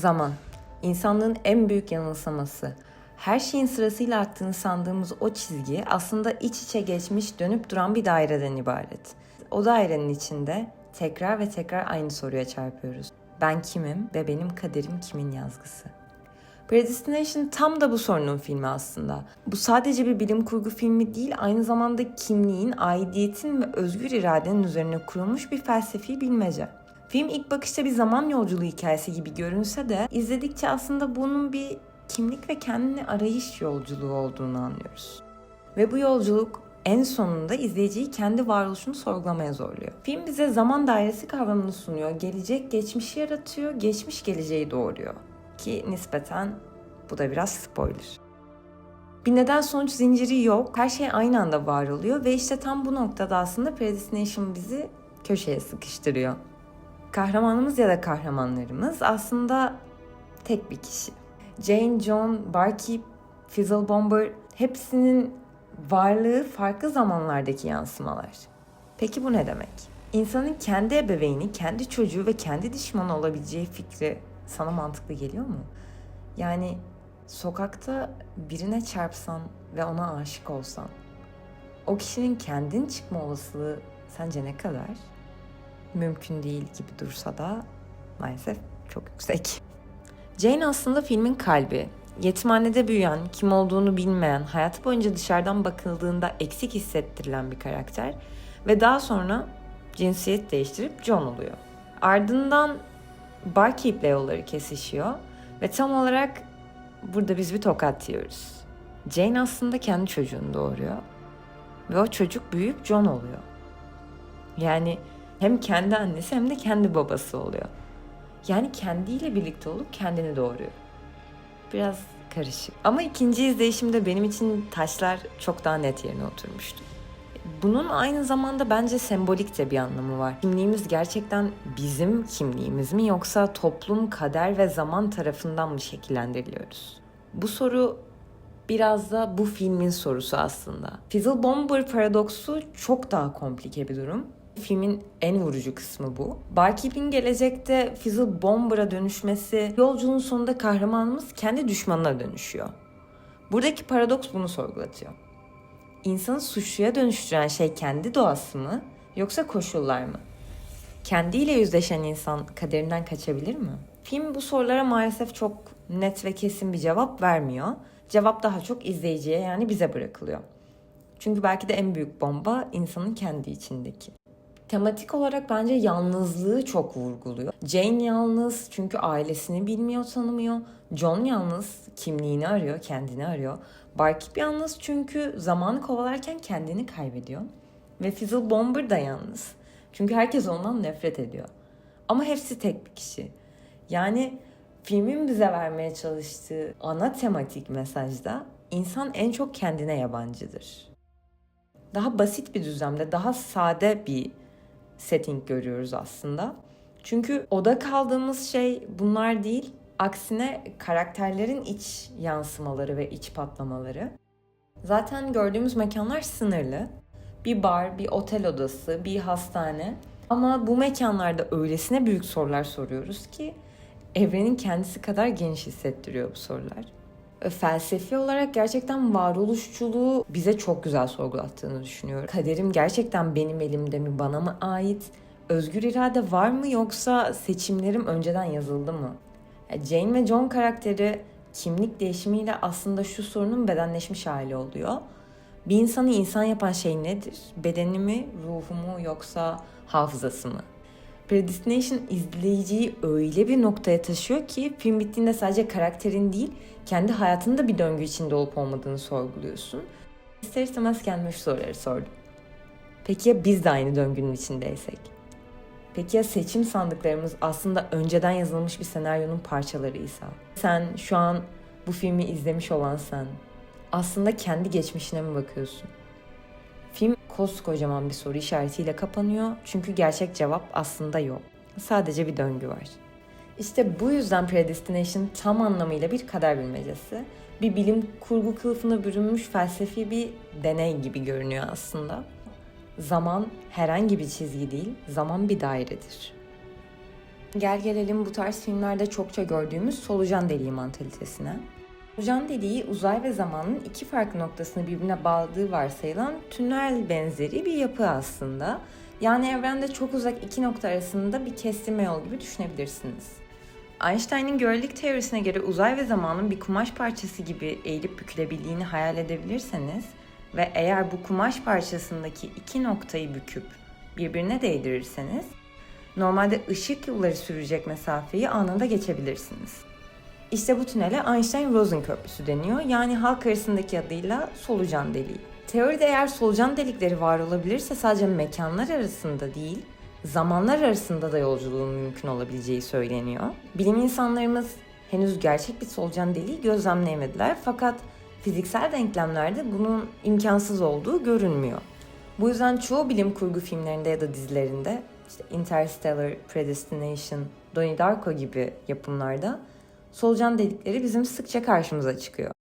Zaman. İnsanlığın en büyük yanılsaması. Her şeyin sırasıyla aktığını sandığımız o çizgi aslında iç içe geçmiş dönüp duran bir daireden ibaret. O dairenin içinde tekrar ve tekrar aynı soruya çarpıyoruz. Ben kimim ve benim kaderim kimin yazgısı? Predestination tam da bu sorunun filmi aslında. Bu sadece bir bilim kurgu filmi değil, aynı zamanda kimliğin, aidiyetin ve özgür iradenin üzerine kurulmuş bir felsefi bilmece. Film ilk bakışta bir zaman yolculuğu hikayesi gibi görünse de izledikçe aslında bunun bir kimlik ve kendini arayış yolculuğu olduğunu anlıyoruz. Ve bu yolculuk en sonunda izleyiciyi kendi varoluşunu sorgulamaya zorluyor. Film bize zaman dairesi kavramını sunuyor. Gelecek geçmişi yaratıyor, geçmiş geleceği doğuruyor. Ki nispeten bu da biraz spoiler. Bir neden sonuç zinciri yok. Her şey aynı anda var oluyor ve işte tam bu noktada aslında Predestination bizi köşeye sıkıştırıyor. Kahramanımız ya da kahramanlarımız aslında tek bir kişi. Jane, John, Barkeep, Fizzle Bomber hepsinin varlığı farklı zamanlardaki yansımalar. Peki bu ne demek? İnsanın kendi ebeveyni, kendi çocuğu ve kendi düşmanı olabileceği fikri sana mantıklı geliyor mu? Yani sokakta birine çarpsan ve ona aşık olsan, o kişinin kendin çıkma olasılığı sence ne kadar? Mümkün değil gibi dursa da maalesef çok yüksek. Jane aslında filmin kalbi. Yetimhanede büyüyen, kim olduğunu bilmeyen, hayatı boyunca dışarıdan bakıldığında eksik hissettirilen bir karakter ve daha sonra cinsiyet değiştirip John oluyor. Ardından Barkeep'le yolları kesişiyor ve tam olarak burada biz bir tokat yiyoruz. Jane aslında kendi çocuğunu doğuruyor ve o çocuk büyüyüp John oluyor. Yani hem kendi annesi hem de kendi babası oluyor. Yani kendiyle birlikte olup kendini doğuruyor. Biraz karışık. Ama ikinci izleyişimde benim için taşlar çok daha net yerine oturmuştu. Bunun aynı zamanda bence sembolik de bir anlamı var. Kimliğimiz gerçekten bizim kimliğimiz mi yoksa toplum, kader ve zaman tarafından mı şekillendiriliyoruz? Bu soru biraz da bu filmin sorusu aslında. Fizzle Bomber paradoksu çok daha komplike bir durum. Filmin en vurucu kısmı bu. Barkeep'in gelecekte Fizzle Bomber'a dönüşmesi, yolculuğun sonunda kahramanımız kendi düşmanına dönüşüyor. Buradaki paradoks bunu sorgulatıyor. İnsanı suçluya dönüştüren şey kendi doğası mı yoksa koşullar mı? Kendiyle yüzleşen insan kaderinden kaçabilir mi? Film bu sorulara maalesef çok net ve kesin bir cevap vermiyor. Cevap daha çok izleyiciye yani bize bırakılıyor. Çünkü belki de en büyük bomba insanın kendi içindeki. Tematik olarak bence yalnızlığı çok vurguluyor. Jane yalnız çünkü ailesini bilmiyor, tanımıyor. John yalnız kimliğini arıyor, kendini arıyor. Barkeep yalnız çünkü zamanı kovalarken kendini kaybediyor. Ve Fizzle Bomber da yalnız. Çünkü herkes ondan nefret ediyor. Ama hepsi tek bir kişi. Yani filmin bize vermeye çalıştığı ana tematik mesajda insan en çok kendine yabancıdır. Daha basit bir düzlemde, daha sade bir setting görüyoruz aslında. Çünkü oda kaldığımız şey bunlar değil. Aksine karakterlerin iç yansımaları ve iç patlamaları. Zaten gördüğümüz mekanlar sınırlı. Bir bar, bir otel odası, bir hastane. Ama bu mekanlarda öylesine büyük sorular soruyoruz ki evrenin kendisi kadar geniş hissettiriyor bu sorular. Felsefi olarak gerçekten varoluşçuluğu bize çok güzel sorgulattığını düşünüyorum. Kaderim gerçekten benim elimde mi, bana mı ait? Özgür irade var mı yoksa seçimlerim önceden yazıldı mı? Jane ve John karakteri kimlik değişimiyle aslında şu sorunun bedenleşmiş hali oluyor. Bir insanı insan yapan şey nedir? Bedeni mi, ruhu mu yoksa hafızası mı? Predestination izleyiciyi öyle bir noktaya taşıyor ki film bittiğinde sadece karakterin değil, kendi hayatında bir döngü içinde olup olmadığını sorguluyorsun. İster istemez kendime şu soruları sordum. Peki ya biz de aynı döngünün içindeysek? Peki ya seçim sandıklarımız aslında önceden yazılmış bir senaryonun parçalarıysa? Sen şu an bu filmi izlemiş olan sen aslında kendi geçmişine mi bakıyorsun? Koskocaman bir soru işaretiyle kapanıyor çünkü gerçek cevap aslında yok. Sadece bir döngü var. İşte bu yüzden Predestination tam anlamıyla bir kader bilmecesi. Bir bilim kurgu kılıfına bürünmüş felsefi bir deney gibi görünüyor aslında. Zaman herhangi bir çizgi değil, zaman bir dairedir. Gel gelelim bu tarz filmlerde çokça gördüğümüz solucan deliği mantalitesine. Solucan deliği uzay ve zamanın iki farklı noktasını birbirine bağladığı varsayılan tünel benzeri bir yapı aslında. Yani evrende çok uzak iki nokta arasında bir kestirme yol gibi düşünebilirsiniz. Einstein'ın görelilik teorisine göre uzay ve zamanın bir kumaş parçası gibi eğilip bükülebildiğini hayal edebilirseniz ve eğer bu kumaş parçasındaki iki noktayı büküp birbirine değdirirseniz normalde ışık yılları sürecek mesafeyi anında geçebilirsiniz. İşte bu tünele Einstein-Rosen köprüsü deniyor. Yani halk arasındaki adıyla solucan deliği. Teoride eğer solucan delikleri var olabilirse sadece mekanlar arasında değil, zamanlar arasında da yolculuğun mümkün olabileceği söyleniyor. Bilim insanlarımız henüz gerçek bir solucan deliği gözlemleyemediler fakat fiziksel denklemlerde bunun imkansız olduğu görünmüyor. Bu yüzden çoğu bilim kurgu filmlerinde ya da dizilerinde işte Interstellar, Predestination, Donnie Darko gibi yapımlarda solucan delikleri bizim sıkça karşımıza çıkıyor.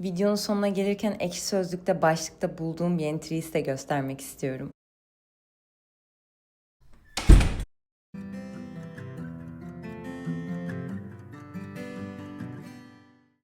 Videonun sonuna gelirken ekşi sözlükte başlıkta bulduğum bir entry'yi size göstermek istiyorum.